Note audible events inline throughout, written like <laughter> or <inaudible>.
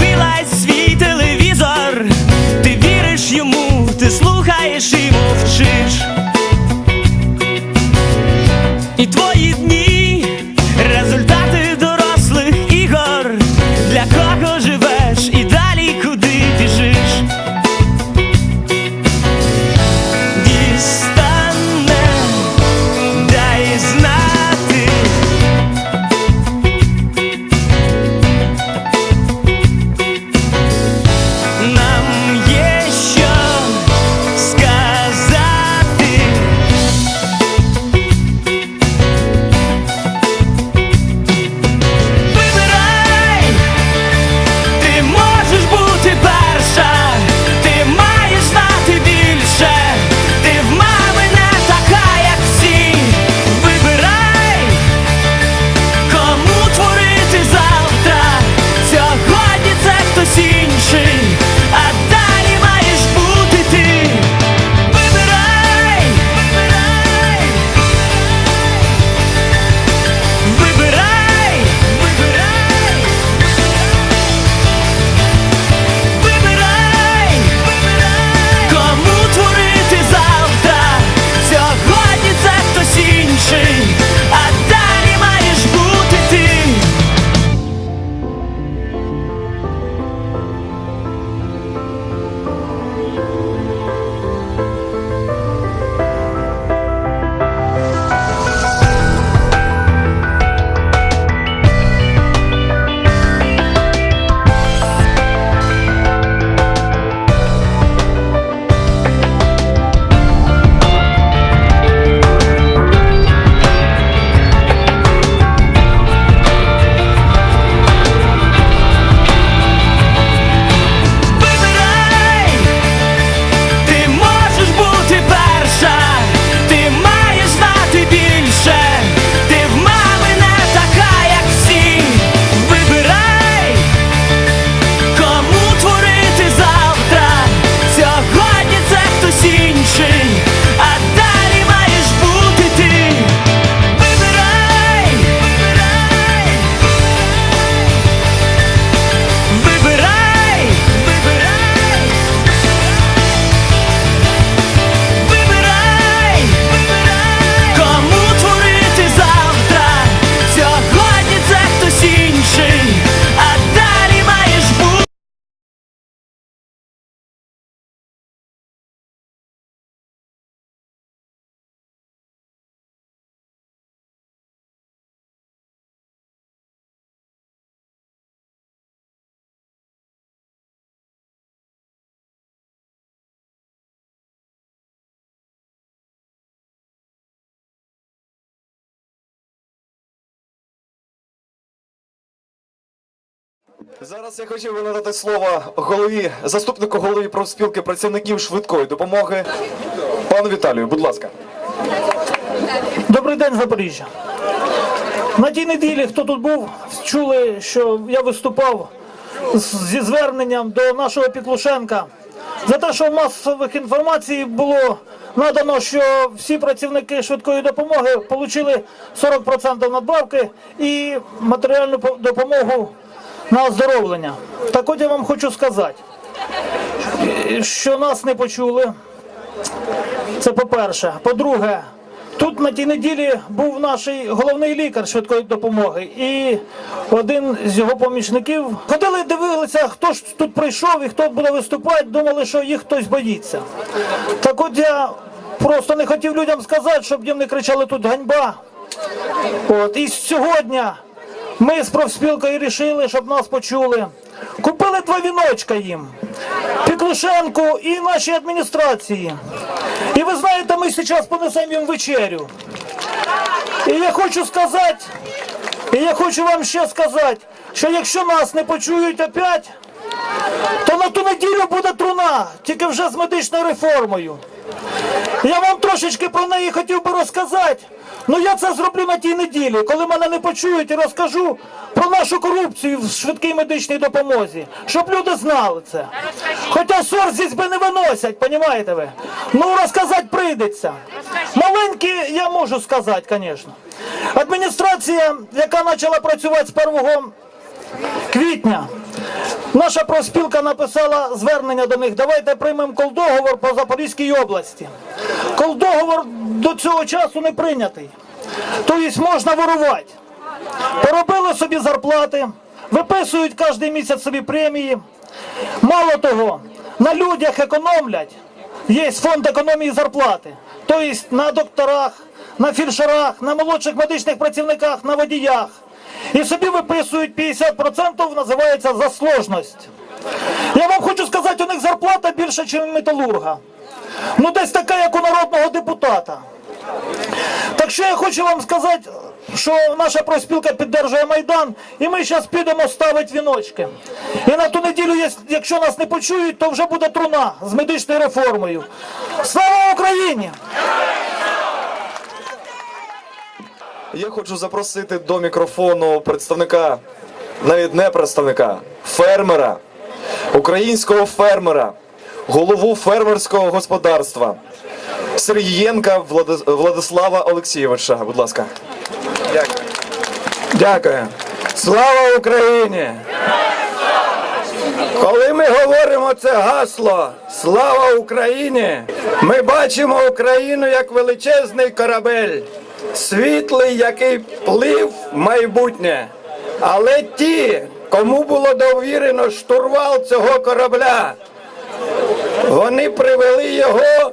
realize Зараз я хотів би надати слово голові, заступнику голови профспілки працівників швидкої допомоги. Пану Віталію, будь ласка. Добрий день, Запоріжжя. На тій неділі, хто тут був, чули, що я виступав зі зверненням до нашого Піклушенка за те, що в масових інформації було надано, що всі працівники швидкої допомоги отримали 40% надбавки і матеріальну допомогу на оздоровлення. Так от я вам хочу сказати, що нас не почули. Це по-перше. По-друге, тут на тій неділі був наш головний лікар швидкої допомоги, і один з його помічників ходили, дивилися, хто ж тут прийшов і хто буде виступати, думали, що їх хтось боїться. Так от я просто не хотів людям сказати, щоб їм не кричали тут ганьба. От, і сьогодні ми з профспілкою вирішили, щоб нас почули. Купили два віночка їм. Піклушенку і нашій адміністрації. І ви знаєте, ми зараз понесемо їм вечерю. І я хочу сказати, і я хочу вам ще сказати, що якщо нас не почують опять, то на ту неділю буде труна, тільки вже з медичною реформою. Я вам трошечки про неї хотів би розказати. Ну я це зроблю на тій неділі, коли мене не почують і розкажу про нашу корупцію в швидкій медичній допомозі, щоб люди знали це. Хоча сорзість би не виносять, понімаєте ви? Ну розказати прийдеться. Маленькі я можу сказати, звісно. Адміністрація, яка почала працювати з 1 квітня, Наша профспілка написала звернення до них. Давайте приймемо колдоговор по Запорізькій області. Колдоговор до цього часу не прийнятий. Тобто можна ворувати. Поробили собі зарплати, виписують кожен місяць собі премії. Мало того, на людях економлять. Є фонд економії зарплати. Тобто на докторах, на фельдшерах, на молодших медичних працівниках, на водіях. І собі виписують 50% називається засложність. Я вам хочу сказати, у них зарплата більше, ніж металурга. Ну, десь така, як у народного депутата. Так що я хочу вам сказати, що наша профспілка підтримує Майдан, і ми зараз підемо ставити віночки. І на ту неділю, якщо нас не почують, то вже буде труна з медичною реформою. Слава Україні! Я хочу запросити до мікрофону представника, навіть не представника, фермера, українського фермера, голову фермерського господарства Сергієнка Влади- Владислава Олексійовича. Будь ласка. Дякую. Слава Україні! Коли ми говоримо це гасло Слава Україні! Ми бачимо Україну як величезний корабель, світлий, який плив майбутнє. Але ті, кому було довірено штурвал цього корабля, вони привели його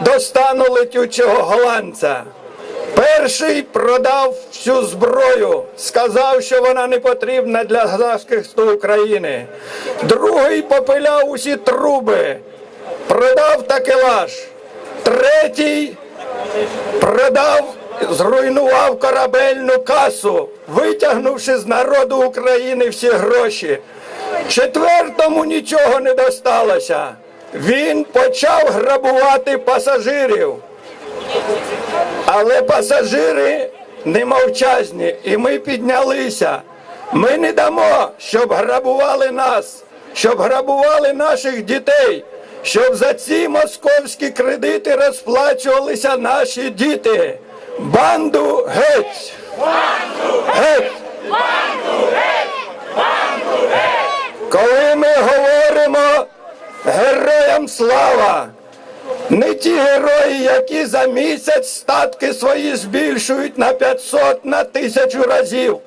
до стану летючого голландця. Перший продав всю зброю, сказав, що вона не потрібна для захисту України. Другий попиляв усі труби, продав такелаж. Третій продав, зруйнував корабельну касу, витягнувши з народу України всі гроші. Четвертому нічого не досталося. Він почав грабувати пасажирів. Але пасажири не мовчазні, і ми піднялися. Ми не дамо, щоб грабували нас, щоб грабували наших дітей, щоб за ці московські кредити розплачувалися наші діти. Банду геть! Банду геть! Коли ми говоримо героям слава, не ті герої, які за місяць статки свої збільшують на 500 на тисячу разів.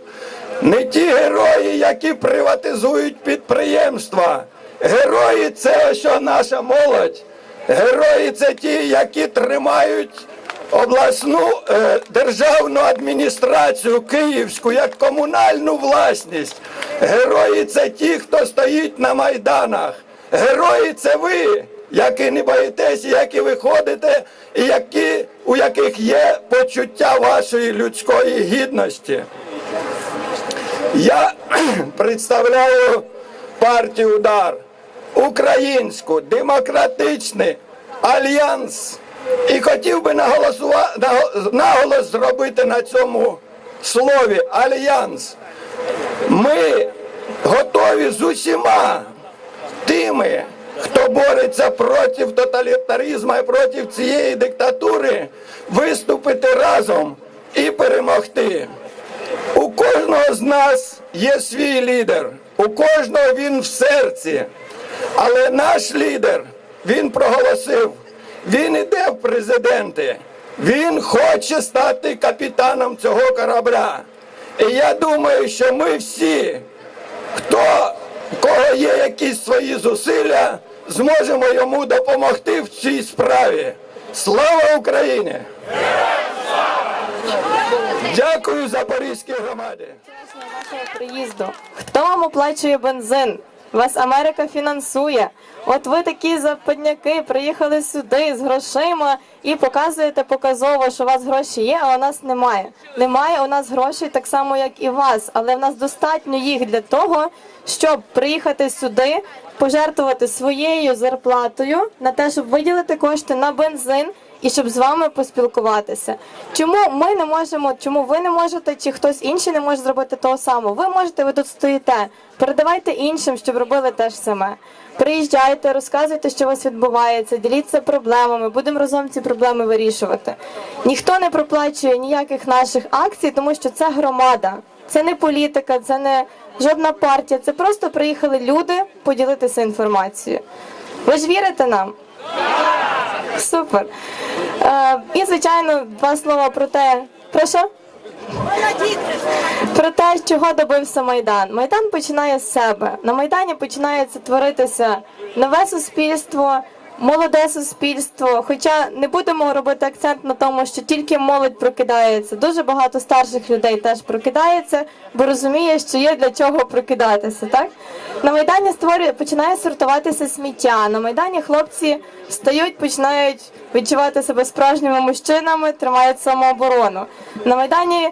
Не ті герої, які приватизують підприємства. Герої це що наша молодь. Герої це ті, які тримають обласну е, державну адміністрацію київську як комунальну власність. Герої це ті, хто стоїть на майданах. Герої це ви, які не боїтесь, які виходите, і які, у яких є почуття вашої людської гідності. Я <clears throat> представляю партію Удар, українську, демократичний альянс. І хотів би наголос зробити на цьому слові альянс. Ми готові з усіма тими, хто бореться проти тоталітаризму і проти цієї диктатури, виступити разом і перемогти. У кожного з нас є свій лідер, у кожного він в серці. Але наш лідер, він проголосив, він іде в президенти, він хоче стати капітаном цього корабля. І я думаю, що ми всі, хто у кого є якісь свої зусилля, зможемо йому допомогти в цій справі. Слава Україні! Дякую Запорізькій громаді! нашого приїзду. Хто вам оплачує бензин? Вас Америка фінансує. От ви такі западняки приїхали сюди з грошима і показуєте показово, що у вас гроші є, а у нас немає. Немає у нас грошей так само, як і вас, але в нас достатньо їх для того, щоб приїхати сюди, пожертвувати своєю зарплатою на те, щоб виділити кошти на бензин і щоб з вами поспілкуватися. Чому ми не можемо, чому ви не можете, чи хтось інший не може зробити того самого? Ви можете, ви тут стоїте. Передавайте іншим, щоб робили те ж саме. Приїжджайте, розказуйте, що у вас відбувається, діліться проблемами, будемо разом ці проблеми вирішувати. Ніхто не проплачує ніяких наших акцій, тому що це громада. Це не політика, це не жодна партія. Це просто приїхали люди поділитися інформацією. Ви ж вірите нам? Супер. Е, і, звичайно, два слова про те, про що? Про те, чого добився Майдан. Майдан починає з себе. На Майдані починається творитися нове суспільство, молоде суспільство. Хоча не будемо робити акцент на тому, що тільки молодь прокидається. Дуже багато старших людей теж прокидається, бо розуміє, що є для чого прокидатися. Так на майдані створює починає сортуватися сміття. На майдані хлопці стають, починають відчувати себе справжніми мужчинами, тримають самооборону. На майдані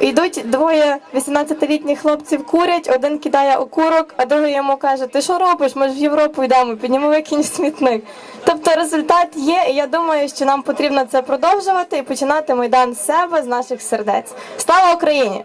Йдуть двоє 18-літніх хлопців курять, один кидає окурок, а другий йому каже: Ти що робиш? Ми ж в Європу йдемо, підніми викинь смітник. Тобто результат є, і я думаю, що нам потрібно це продовжувати і починати майдан з себе, з наших сердець. Слава Україні!